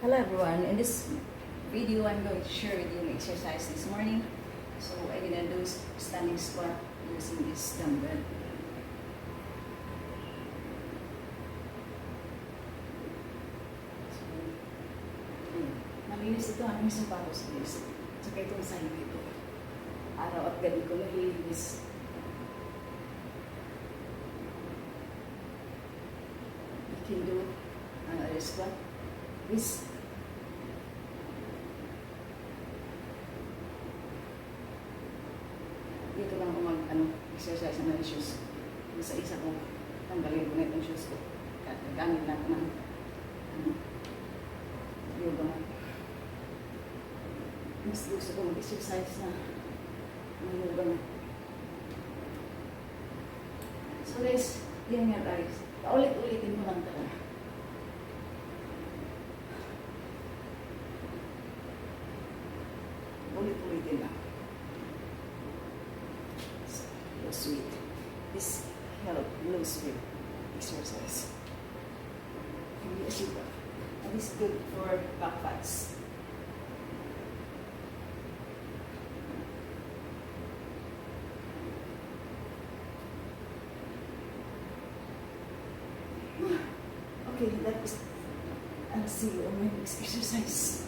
Hello everyone, in this video I'm going to share with you an exercise this morning. So I'm gonna do standing squat using this dumbbell. So, yun. malinis ito, ang isang sapatos guys. Tsaka itong side dito. Araw at gabi ko nalilinis. You can do uh, a squat. This dito lang ako mag ano, exercise ng shoes. Isa-isa ko tanggalin ko na itong shoes ko. Ka- Gamit lang ko ng ano, yoga. Mas gusto ko mag-exercise na ng yoga mat. So guys, yan nga guys. Paulit-ulitin mo lang talaga. Ulit-ulitin lang. Weight. This help lose weight exercise. Hindi asipa. And it's good for back fats. Okay, that is. I'll see you on my next exercise.